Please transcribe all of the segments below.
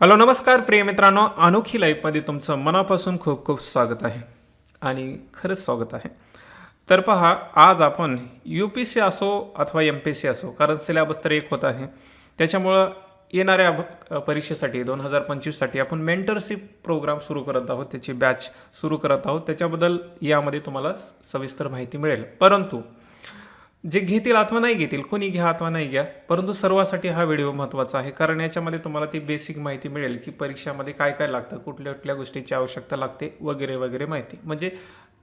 Hello नमस्कार प्रिय मित्रांनो. अनोखी लाईफमध्ये तुमचं मनापासून खूप खूप स्वागत आहे. आणि खरंच स्वागत आहे. तर पहा आज आपण यू पी सी असो अथवा एम पी सी असो कारण सिलेबस तर एक होत आहे. त्याच्यामुळं येणाऱ्या परीक्षेसाठी दोन हजार पंचवीससाठी आपण मेंटरशिप प्रोग्राम सुरू करत आहोत. त्याची बॅच सुरू करत आहोत. त्याच्याबद्दल यामध्ये तुम्हाला सविस्तर माहिती मिळेल. परंतु जे घेतील अथवा नाही घेतील कोणी घ्या अथवा नाही घ्या परंतु सर्वासाठी हा व्हिडिओ महत्त्वाचा आहे. कारण याच्यामध्ये तुम्हाला ती बेसिक माहिती मिळेल की परीक्षामध्ये काय काय लागतं कुठल्या कुठल्या गोष्टीची आवश्यकता लागते वगैरे वगैरे माहिती. म्हणजे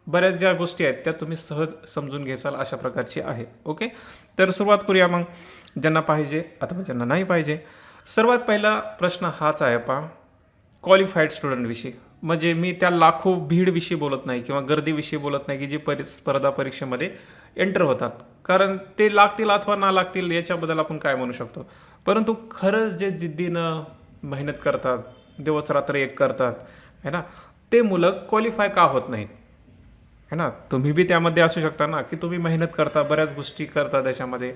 बऱ्याच ज्या गोष्टी आहेत त्या तुम्ही सहज समजून घेसाल अशा प्रकारची आहे. ओके? तर सुरुवात करूया मग. ज्यांना पाहिजे अथवा ज्यांना नाही पाहिजे. सर्वात पहिला प्रश्न हाच आहे पहा. क्वालिफाईड स्टुडंटविषयी म्हणजे मी त्या लाखो भीडविषयी बोलत नाही किंवा गर्दीविषयी बोलत नाही की जी परी स्पर्धा परीक्षेमध्ये एंटर होतात. कारण ते लागतील अथवा ना लागतील याच्याबद्दल आपण काय म्हणू शकतो? परंतु खरंच जे जिद्दीनं मेहनत करतात दिवस रात्र एक करतात है ना? ते मुलं क्वालिफाय का होत नाहीत? है ना? तुम्ही बी त्यामध्ये असू शकता ना की तुम्ही मेहनत करता बऱ्याच गोष्टी करता त्याच्यामध्ये.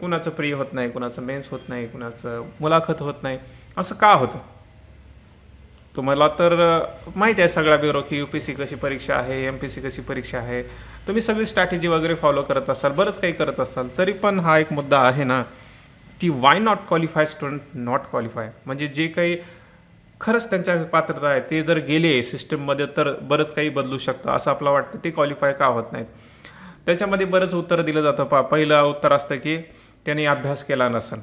कुणाचं प्रिय होत नाही कुणाचं मेन्स होत नाही कुणाचं मुलाखत होत नाही. असं का होतं? तुम्हाला तर माहिती आहे सगळ्या ब्युरो की यू पी सी कशी परीक्षा आहे एम पी सी कशी परीक्षा आहे. तुम्ही सगळी स्ट्रॅटेजी वगैरे फॉलो करत असाल बरंच काही करत असाल तरी पण हा एक मुद्दा आहे ना की why not qualify student not qualify म्हणजे जे काही खरंच त्यांच्या पात्रता आहे ते जर गेले सिस्टममध्ये तर बरंच काही बदलू शकतं असं आपलं वाटतं ते क्वालिफाय का होत नाहीत? त्याच्यामध्ये बरंच उत्तर दिलं जातं. पा पहिलं उत्तर असतं की त्यांनी अभ्यास केला नसेल.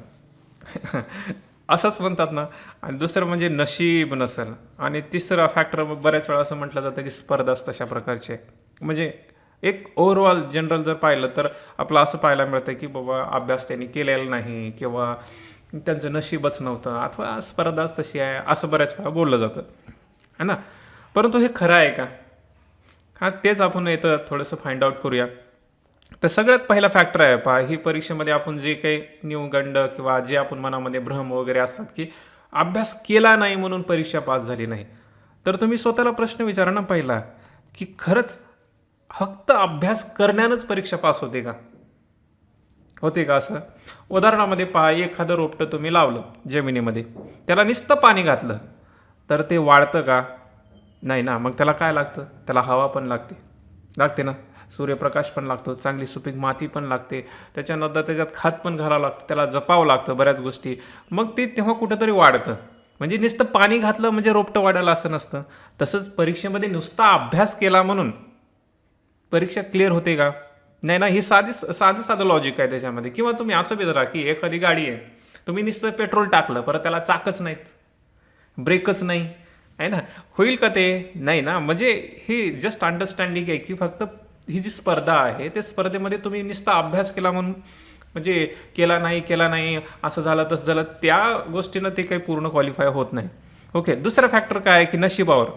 असंच म्हणतात ना. आणि दुसरं म्हणजे नशीब नसेल. आणि तिसरा फॅक्टर बऱ्याच वेळा असं म्हटलं जातं की स्पर्धाच तशा प्रकारचे. म्हणजे एक ओव्हरऑल जनरल जर पाहिलं तर आपलं असं पाहायला मिळतं की बाबा अभ्यास त्यांनी केलेला नाही किंवा त्यांचं नशीबच नव्हतं अथवा स्पर्धाच तशी आहे असं बऱ्याच वेळा बोललं जातं. है ना? परंतु हे खरं आहे का? हा तेच आपण येतं थोडंसं फाइंड आउट करूया. तर सगळ्यात पहिला फॅक्टर आहे पहा ही परीक्षेमध्ये आपण जे काही न्यूगंड किंवा जे आपण मनामध्ये भ्रम वगैरे असतात की अभ्यास केला नाही म्हणून परीक्षा पास झाली नाही. तर तुम्ही स्वतःला प्रश्न विचारा ना पहिला की खरंच फक्त अभ्यास करण्यानंच परीक्षा पास होते का? होते का असं? उदाहरणामध्ये पहा एखादं रोपटं तुम्ही लावलं जमिनीमध्ये त्याला नुसतं पाणी घातलं तर ते वाढतं का? नाही ना मग त्याला काय लागतं? त्याला हवा पण लागते. लागते ना? सूर्यप्रकाश पण लागतो चांगली सुपीक माती पण लागते त्याच्यानंतर त्याच्यात खात पण घालावं लागतं त्याला जपावं लागतं बऱ्याच गोष्टी. मग ते तेव्हा कुठंतरी वाढतं. म्हणजे नुसतं पाणी घातलं म्हणजे रोपटं वाढायला असं नसतं. तसंच परीक्षेमध्ये नुसता अभ्यास केला म्हणून परीक्षा क्लिअर होते का? नाही ना ही साधी साधं साधं लॉजिक आहे त्याच्यामध्ये. किंवा तुम्ही असं बी धरा की एखादी गाडी आहे तुम्ही नुसतं पेट्रोल टाकलं परत त्याला चाकच नाहीत. ब्रेकच नाही. आहे ना? होईल का ते? नाही ना? म्हणजे ही जस्ट अंडरस्टँडिंग आहे की फक्त ही जी स्पर्धा आहे ते स्पर्धेमध्ये तुम्ही नुसता अभ्यास केला म्हणून म्हणजे केला नाही केला नाही असं झालं तसं झालं त्या गोष्टीनं ते काही पूर्ण क्वालिफाय होत नाही. ओके दुसरा फॅक्टर काय आहे की नशिबावर?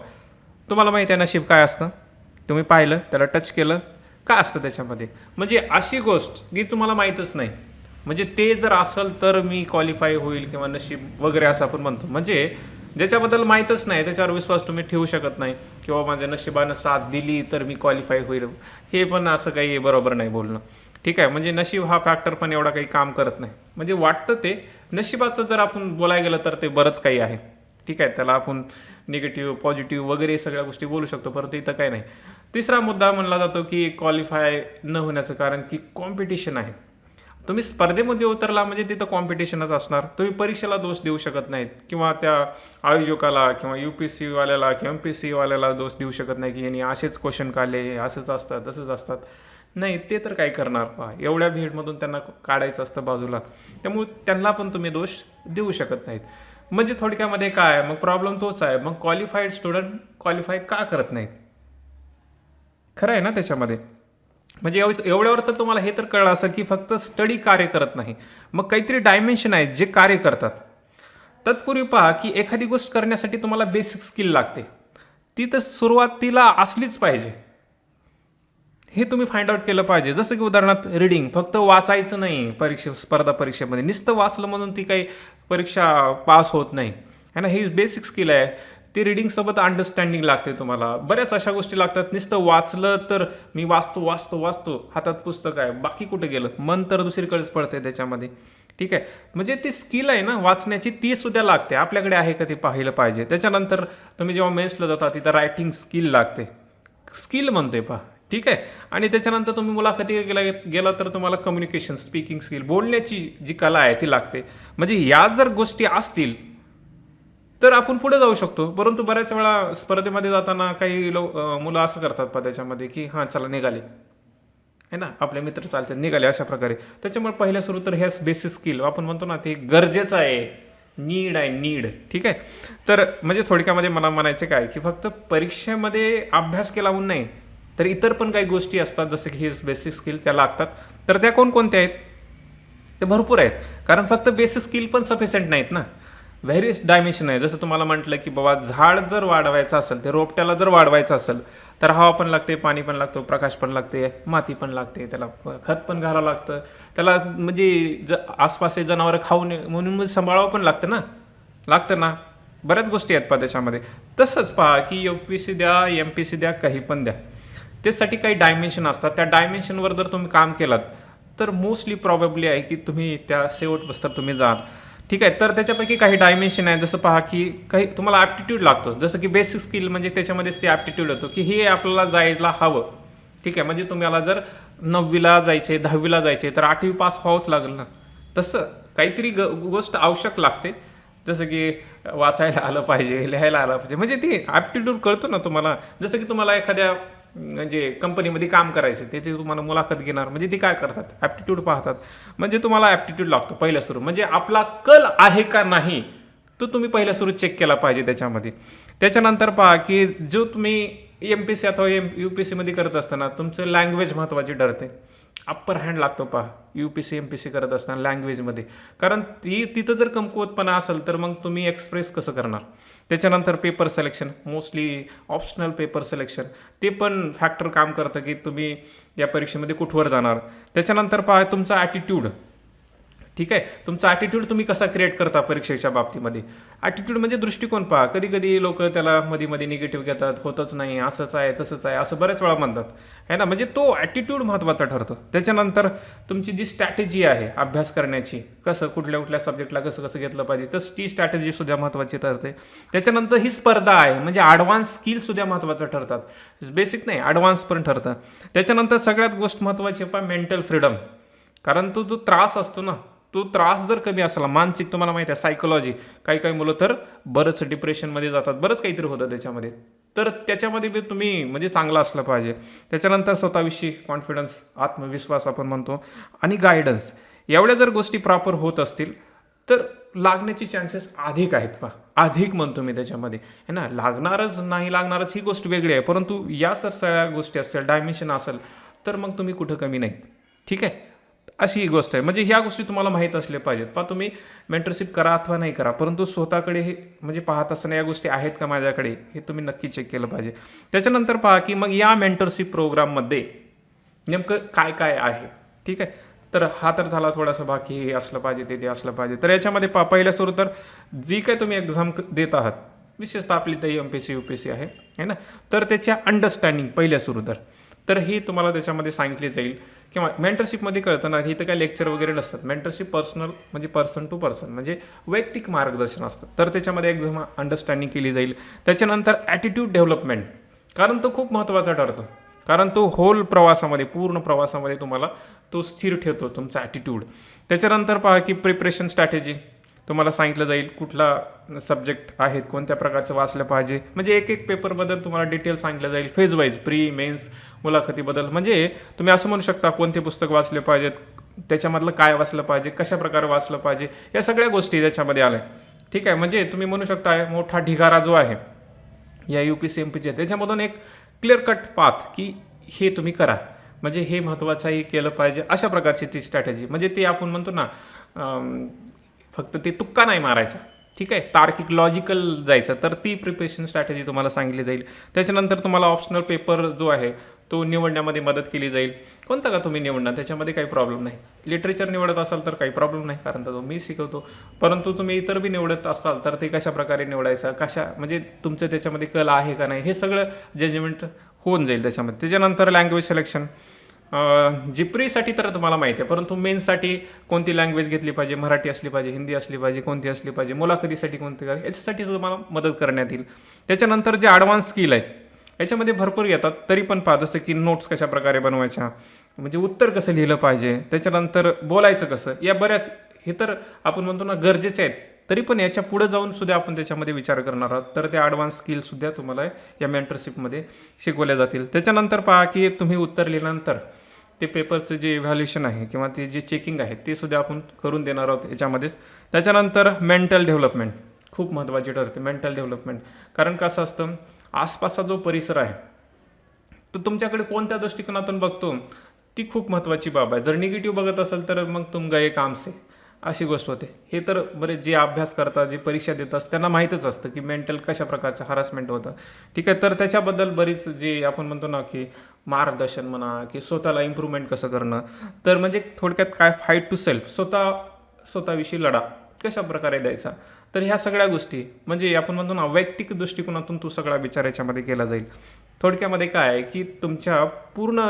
तुम्हाला माहिती आहे नशीब काय असतं? तुम्ही पाहिलं त्याला टच केलं काय असतं त्याच्यामध्ये? म्हणजे अशी गोष्ट की तुम्हाला माहीतच नाही. म्हणजे ते जर असेल तर मी क्वालिफाय होईल किंवा नशीब वगैरे असं आपण म्हणतो. म्हणजे ज्याच्याबद्दल माहीतच नाही त्याच्यावर विश्वास तुम्ही ठेवू शकत नाही किंवा माझ्या नशिबानं साथ दिली तर मी क्वालिफाय होईल. हे पण असं काही बरोबर नाही बोलणं. ठीक आहे म्हणजे नशीब हा फॅक्टर पण एवढा काही काम करत नाही. म्हणजे वाटतं ते नशिबाचं जर आपण बोलायला गेलं तर ते बरंच काही आहे. ठीक आहे त्याला आपण निगेटिव्ह पॉझिटिव्ह वगैरे सगळ्या गोष्टी बोलू शकतो परंतु इथं काही नाही. तिसरा मुद्दा म्हणला जातो की क्वालिफाय न होण्याचं कारण की कॉम्पिटिशन आहे. तुम्ही स्पर्धेमध्ये उतरला म्हणजे तिथं कॉम्पिटिशनच असणार. तुम्ही परीक्षेला दोष देऊ शकत नाहीत किंवा त्या आयोजकाला किंवा यू पी सी वाल्याला किंवा एम पी सी वाल्याला दोष देऊ शकत नाही की यांनी असेच क्वेश्चन काढले असंच असतात तसंच असतात. नाही ते तर काय करणार पहा. एवढ्या भीडमधून त्यांना काढायचं असतं बाजूला. त्यामुळे त्यांना पण तुम्ही दोष देऊ शकत नाहीत. म्हणजे थोडक्यामध्ये काय आहे? मग प्रॉब्लेम तोच आहे. मग क्वालिफाईड स्टुडंट क्वालिफाय का करत नाहीत? खरं आहे ना त्याच्यामध्ये. म्हणजे एव एवढ्यावर तर तुम्हाला हे तर कळलं असं की फक्त स्टडी कार्य करत नाही. मग काहीतरी डायमेन्शन आहेत जे कार्य करतात. तत्पूर्वी पहा की एखादी गोष्ट करण्यासाठी तुम्हाला बेसिक स्किल लागते. ती तर सुरुवातीला असलीच पाहिजे. हे तुम्ही फाइंड आउट केलं पाहिजे. जसं की उदाहरणार्थ रिडिंग फक्त वाचायचं नाही परीक्षे स्पर्धा परीक्षेमध्ये. नुसतं वाचलं म्हणून ती काही परीक्षा पास होत नाही. है ना? ही बेसिक स्किल आहे. ती रिडिंगसोबत अंडरस्टँडिंग लागते तुम्हाला. बऱ्याच अशा गोष्टी लागतात. नुसतं वाचलं तर मी वाचतो वाचतो वाचतो. हातात पुस्तक आहे. बाकी कुठे गेलं? मन तर दुसरीकडेच पडते त्याच्यामध्ये. ठीक आहे? म्हणजे ती स्किल आहे ना वाचण्याची ती सुद्धा लागते. आपल्याकडे आहे का ते पाहिलं पाहिजे. त्याच्यानंतर तुम्ही जेव्हा मेन्सला जाता तिथं रायटिंग स्किल लागते. स्किल म्हणतोय पहा. ठीक आहे? आणि त्याच्यानंतर तुम्ही मुलाखती गेला गेला तर तुम्हाला कम्युनिकेशन स्पीकिंग स्किल बोलण्याची जी कला आहे ती लागते. म्हणजे या जर गोष्टी असतील तर आपण पुढे जाऊ शकतो. परंतु बऱ्याच वेळा स्पर्धेमध्ये जाताना काही लो मुलं असं करतात पदाच्यामध्ये की हां चला निघाले. आहे ना? आपले मित्र चालतात निघाले अशा प्रकारे. त्याच्यामुळे पहिल्या सुरू तर ह्याच बेसिक स्किल आपण म्हणतो ना ते गरजेचं आहे. नीड आहे नीड ठीक आहे? तर म्हणजे थोडक्यामध्ये मला म्हणायचं काय की फक्त परीक्षेमध्ये अभ्यास केला म्हणून नाही तर इतर पण काही गोष्टी असतात जसं की हे बेसिक स्किल त्या लागतात. तर त्या कोणकोणत्या आहेत? ते भरपूर आहेत. कारण फक्त बेसिक स्किल पण सफिशियंट नाहीत ना. व्हेरियस डायमेन्शन आहे. जसं तुम्हाला म्हटलं की बाबा झाड जर वाढवायचं असेल ते रोपट्याला जर वाढवायचं असेल तर हवा पण लागते पाणी पण लागतो प्रकाश पण लागते माती पण लागते त्याला खत पण घालावं लागतं. त्याला म्हणजे ज आसपासचे जनावरं खाऊ नये म्हणून सांभाळावं पण लागतं ना? लागतं ना? बऱ्याच गोष्टी आहेत प्रदेशामध्ये तसंच पहा की यू पी सी द्या एम पी सी द्या काही पण द्या. त्यासाठी काही डायमेन्शन असतात. त्या डायमेन्शनवर जर तुम्ही काम केलात तर मोस्टली प्रॉबेबली आहे की तुम्ही त्या शेवट बसता तुम्ही जाल. ठीक आहे तर त्याच्यापैकी काही डायमेन्शन आहे. जसं पहा की काही तुम्हाला ॲप्टिट्यूड लागतो. जसं की बेसिक स्किल म्हणजे त्याच्यामध्येच ते ॲप्टिट्यूड होतो की हे आपल्याला जायला हवं. ठीक आहे म्हणजे तुम्हाला जर नववीला जायचे दहावीला जायचे तर आठवी पास व्हावंच लागेल ना. तसं काहीतरी ग गोष्ट आवश्यक लागते. जसं की वाचायला आलं पाहिजे लिहायला आलं पाहिजे. म्हणजे ती ॲप्टिट्यूड कळतो ना तुम्हाला. जसं की तुम्हाला एखाद्या म्हणजे कंपनीमध्ये काम करायचं ते ते तुम्हाला मुलाखत घेणार. म्हणजे ते काय करतात? ॲप्टिट्यूड पाहतात. म्हणजे तुम्हाला ॲप्टिट्यूड लागतो पहिल्या सुरू. म्हणजे आपला कल आहे का नाही तो तुम्ही पहिल्या सुरू चेक केला पाहिजे त्याच्यामध्ये. त्याच्यानंतर पहा की जो तुम्ही एम पी सी अथवा एम यू पी सीमध्ये करत असताना तुमचं लँग्वेज महत्त्वाची ठरते. अप्पर हँड लागतो पहा. U P C M P C करत असताना लँग्वेजमध्ये कारण ती तिथं जर कमकुवतपणा असेल तर मग तुम्ही एक्सप्रेस कसं करणार? त्याच्यानंतर paper selection mostly optional paper selection ते पण फॅक्टर काम करतं की तुम्ही या परीक्षेमध्ये कुठवर जाणार. त्याच्यानंतर पहा तुमचा ॲटिट्यूड ठीक आहे? तुमचा ॲटिट्यूड तुम्ही कसा क्रिएट करता परीक्षेच्या बाबतीमध्ये? ॲटिट्यूड म्हणजे दृष्टिकोन पहा. कधी कधी लोक त्याला मध्ये मध्ये निगेटिव्ह घेतात. होतच नाही. असंच आहे तसंच आहे. असं बऱ्याच वेळा म्हणतात. आहे ना? म्हणजे तो ॲटिट्यूड महत्त्वाचा ठरतो. त्याच्यानंतर तुमची जी स्ट्रॅटेजी आहे अभ्यास करण्याची कसं कुठल्या कुठल्या सब्जेक्टला कसं कसं घेतलं पाहिजे तर ती स्ट्रॅटेजी सुद्धा महत्त्वाची ठरते. त्याच्यानंतर ही स्पर्धा आहे. म्हणजे ॲडव्हान्स स्किल सुद्धा महत्त्वाचं ठरतात. बेसिक नाही ॲडव्हान्स पण ठरतं. त्याच्यानंतर सगळ्यात गोष्ट महत्त्वाची पहा मेंटल फ्रीडम कारण तो जो त्रास असतो ना तो त्रास जर कमी असला मानसिक तुम्हाला माहिती आहे सायकोलॉजी काही काही मुलं तर बरंच डिप्रेशनमध्ये जातात बरंच काहीतरी होतं त्याच्यामध्ये. तर त्याच्यामध्ये बी तुम्ही म्हणजे चांगला असलं पाहिजे. त्याच्यानंतर स्वतःविषयी कॉन्फिडन्स आत्मविश्वास आपण म्हणतो आणि गायडन्स एवढ्या जर गोष्टी प्रॉपर होत असतील तर लागण्याचे चान्सेस अधिक आहेत पा अधिक म्हणतो मी त्याच्यामध्ये. है ना? लागणारच नाही लागणारच ही गोष्ट वेगळी आहे. परंतु या सर सगळ्या गोष्टी असेल डायमेन्शन असेल तर मग तुम्ही कुठं कमी नाही ठीक आहे? अशी ही गोष्ट आहे. म्हणजे ह्या गोष्टी तुम्हाला माहीत असल्या पाहिजेत. पहा तुम्ही मेंटरशिप करा अथवा नाही करा परंतु स्वतःकडे हे म्हणजे पाहत असताना या गोष्टी आहेत का माझ्याकडे हे तुम्ही नक्की चेक केलं पाहिजे. त्याच्यानंतर पहा की मग या मेंटरशिप प्रोग्राममध्ये नेमकं काय काय आहे? ठीक आहे? तर हा तर झाला थोडासा बाकी हे असलं पाहिजे ते ते असलं पाहिजे. तर याच्यामध्ये पा पहिल्या सुरू तर जी काय तुम्ही एक्झाम देत आहात विशेषतः आपली तरी M P C U P C आहे है ना? तर त्याच्या अंडरस्टँडिंग पहिल्या सुरू तर. तर ही तुम्हाला त्याच्यामध्ये सांगितली जाईल. किंवा मेंटरशिपमध्ये कळतं ना इथं काय लेक्चर वगैरे नसतात. मेंटरशिप पर्सनल म्हणजे पर्सन टू पर्सन म्हणजे वैयक्तिक मार्गदर्शन असतं. तर त्याच्यामध्ये एक्झाम अंडरस्टँडिंग केली जाईल. त्याच्यानंतर ॲटिट्यूड डेव्हलपमेंट कारण तो खूप महत्त्वाचा ठरतो. कारण तो होल प्रवासामध्ये पूर्ण प्रवासामध्ये तुम्हाला तो स्थिर ठेवतो तुमचा ॲटिट्यूड त्याच्यानंतर पहा की प्रिपरेशन स्ट्रॅटेजी तुम्हाला सांगितलं जाईल कुठला सब्जेक्ट आहेत कोणत्या प्रकारचं वाचलं पाहिजे. म्हणजे एक एक पेपरबद्दल तुम्हाला डिटेल सांगितलं जाईल. फेज वाईज प्री मेन्स मुलाखतीबद्दल. म्हणजे तुम्ही असं म्हणू शकता कोणते पुस्तक वाचले पाहिजेत त्याच्यामधलं काय वाचलं पाहिजे कशा प्रकारे वाचलं पाहिजे या सगळ्या गोष्टी त्याच्यामध्ये आल्या. ठीक आहे म्हणजे तुम्ही म्हणू शकता मोठा ढिगारा जो आहे या यू पी सी एम पीचे त्याच्यामधून एक क्लिअर कट पाथ की हे तुम्ही करा. म्हणजे हे महत्त्वाचंही केलं पाहिजे अशा प्रकारची ती स्ट्रॅटेजी म्हणजे ते आपण म्हणतो ना फक्त ते तुक्का नाही मारायचा. ठीक आहे? तार्किक लॉजिकल जायचं. तर ती प्रिपरेशन स्ट्रॅटेजी तुम्हाला सांगितली जाईल. त्याच्यानंतर तुम्हाला ऑप्शनल पेपर जो आहे तो निवडण्यामध्ये मदत केली जाईल. कोणता का तुम्ही निवडणार? त्याच्यामध्ये काही प्रॉब्लेम नाही. लिटरेचर निवडत असाल तर काही प्रॉब्लेम नाही कारण तर तो मी शिकवतो. परंतु तुम्ही इतर बी निवडत असाल तर ते कशा प्रकारे निवडायचं? कशा म्हणजे तुमचं त्याच्यामध्ये कल आहे का नाही? हे सगळं जजमेंट होऊन जाईल त्याच्यामध्ये. त्याच्यानंतर लँग्वेज सिलेक्शन अं, जी प्रीसाठी तर तुम्हाला माहिती आहे परंतु मेनसाठी कोणती लँग्वेज घेतली पाहिजे मराठी असली पाहिजे हिंदी असली पाहिजे कोणती असली पाहिजे मुलाखतीसाठी कोणती करायची याच्यासाठी तुम्हाला मदत करण्यात येईल. त्याच्यानंतर जे ॲडव्हान्स स्किल आहे याच्यामध्ये भरपूर येतात तरी पण पाहत जसं की नोट्स कशा प्रकारे बनवायच्या म्हणजे उत्तर कसं लिहिलं पाहिजे त्याच्यानंतर बोलायचं कसं या बऱ्याच हे तर आपण म्हणतो ना गरजेचे आहेत. तरी पण याच्यापुढे जाऊन सुद्धा आपण त्याच्यामध्ये विचार करणार आहोत. तर ते ॲडव्हान्स स्किलसुद्धा तुम्हाला या मेंटरशिपमध्ये शिकवल्या जातील. त्याच्यानंतर पहा की तुम्ही उत्तर लिहिल्यानंतर ते पेपरचं जे इव्हॅल्युएशन आहे किंवा ते जे चेकिंग आहे ते सुद्धा आपण करून देणार आहोत याच्यामध्ये. त्याच्यानंतर मेंटल डेव्हलपमेंट खूप महत्त्वाची ठरते मेंटल डेव्हलपमेंट कारण कसं असतं? आसपासचा जो परिसर आहे तो तुमच्याकडे कोणत्या दृष्टिकोनातून बघतो? ती खूप महत्त्वाची बाब आहे. जर निगेटिव्ह बघत असेल तर मग तुम गए काम से. अशी गोष्ट होते. हे तर बरे जे अभ्यास करतात जे परीक्षा देतात त्यांना माहीतच असतं की मेंटल कशा प्रकारचं हरासमेंट होतं. ठीक आहे तर त्याच्याबद्दल बरीच जे आपण म्हणतो ना की मार्गदर्शन म्हणा की स्वतःला इम्प्रूव्हमेंट कसं करणं तर म्हणजे थोडक्यात काय फाईट टू सेल्फ स्वतः स्वतःविषयी लढा कशा प्रकारे द्यायचा? तर ह्या सगळ्या गोष्टी म्हणजे आपण म्हणतो ना वैयक्तिक दृष्टिकोनातून तो सगळा विचार याच्यामध्ये केला जाईल. थोडक्यामध्ये काय आहे की तुमच्या पूर्ण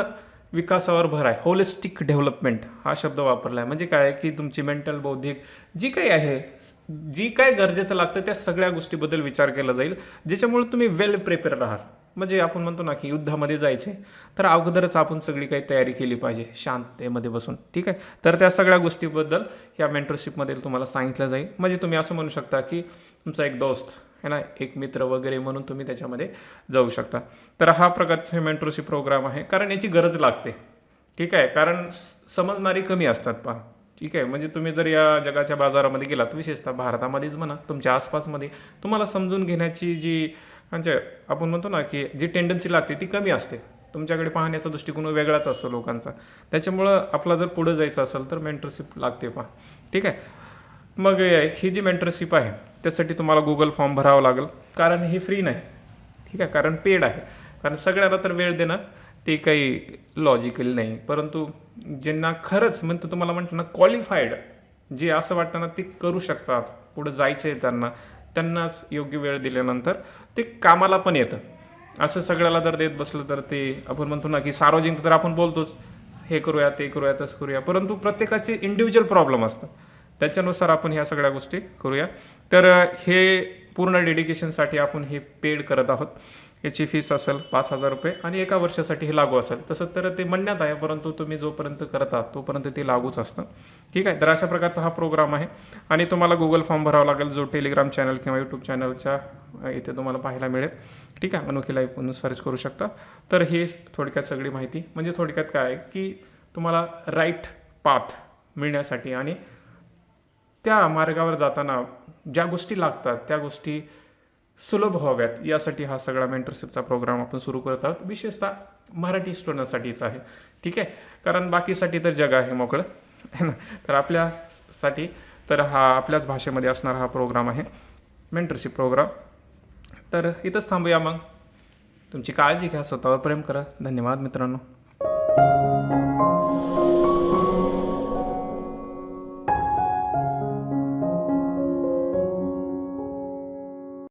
विकासावर भर आहे. होलिस्टिक डेव्हलपमेंट हा शब्द वापरला आहे. म्हणजे काय? की तुमची मेंटल बौद्धिक जी काही आहे जी काय गरजेचं लागतं त्या सगळ्या गोष्टीबद्दल विचार केला जाईल ज्याच्यामुळे तुम्ही वेल प्रिपेअर राहाल. म्हणजे आपण म्हणतो ना की युद्धामध्ये जायचे तर अगोदरच आपण सगळी काही तयारी केली पाहिजे शांततेमध्ये बसून. ठीक आहे? तर त्या सगळ्या गोष्टीबद्दल या मेंटरशिपमध्ये तुम्हाला सांगितलं जाईल. म्हणजे तुम्ही असं म्हणू शकता की तुमचा एक दोस्त है ना एक मित्र वगैरे म्हणून तुम्ही त्याच्यामध्ये जाऊ शकता. तर हा प्रकारचा मेंट्रोशिप प्रोग्राम आहे. कारण याची गरज लागते. ठीक आहे? कारण समजणारी कमी असतात पहा. ठीक आहे? म्हणजे तुम्ही जर या जगाच्या बाजारामध्ये गेलात विशेषतः भारतामध्येच म्हणा तुमच्या आसपासमध्ये तुम्हाला समजून घेण्याची जी म्हणजे आपण म्हणतो ना की जी टेंडन्सी लागते ती कमी असते. तुमच्याकडे पाहण्याचा दृष्टिकोन वेगळाच असतो लोकांचा. त्याच्यामुळं आपला जर पुढं जायचं असेल तर मेंटरशिप लागते पहा. ठीक आहे? मग ही जी मेंटरशिप आहे त्यासाठी तुम्हाला गुगल फॉर्म भरावा लागेल. कारण हे फ्री नाही. ठीक आहे? कारण पेड आहे. कारण सगळ्यांना तर वेळ देणं ते काही लॉजिकल नाही. परंतु ज्यांना खरंच म्हणतो तुम्हाला म्हणतो ना क्वालिफाईड जे असं वाटतं ना ते करू शकतात. पुढं जायचं आहे त्यांना. त्यांनाच योग्य वेळ दिल्यानंतर ते कामाला पण येतं. असं सगळ्याला जर देत बसलं तर ते आपण म्हणतो ना की सार्वजनिक तर आपण बोलतोच. हे करूया ते करूया तसं करूया. परंतु प्रत्येकाचे इंडिव्हिज्युअल प्रॉब्लेम असतात त्याच्यानुसार आपण ह्या सगळ्या गोष्टी करूया. तर हे पूर्ण डेडिकेशनसाठी आपण हे पेड करत आहोत. याची फीस असेल पाच हजार रुपये आणि एका वर्षासाठी हे लागू असेल. तसं तर ते म्हणण्यात आहे परंतु तुम्ही जोपर्यंत करता तोपर्यंत ते लागूच असतं. ठीक आहे? तर अशा प्रकारचा हा प्रोग्राम आहे. आणि तुम्हाला गुगल फॉर्म भरावा लागेल जो टेलिग्राम चॅनल किंवा यूट्यूब चॅनलच्या इथे तुम्हाला पाहायला मिळेल. ठीक आहे? अनोखी लाईफ म्हणून सर्च करू शकता. तर हे थोडक्यात सगळी माहिती. म्हणजे थोडक्यात काय आहे की तुम्हाला राईट पाथ मिळण्यासाठी आणि त्या मार्गावर जाताना ज्या गोष्टी लागतात त्या गोष्टी सुलभ व्हाव्यात. यासाठी हा सगळा मेंटरशिपचा प्रोग्राम आपण सुरू करत आहोत. विशेषतः मराठी स्टुडंटसाठीच आहे. ठीक आहे? कारण बाकीसाठी तर जग आहे मोकळं. है ना? तर आपल्यासाठी तर हा आपल्याच भाषेमध्ये असणारा हा प्रोग्राम आहे. मेंटरशिप प्रोग्राम तर इथंच थांबूया मग. तुमची काळजी घ्या. स्वतःवर प्रेम करा. धन्यवाद मित्रांनो.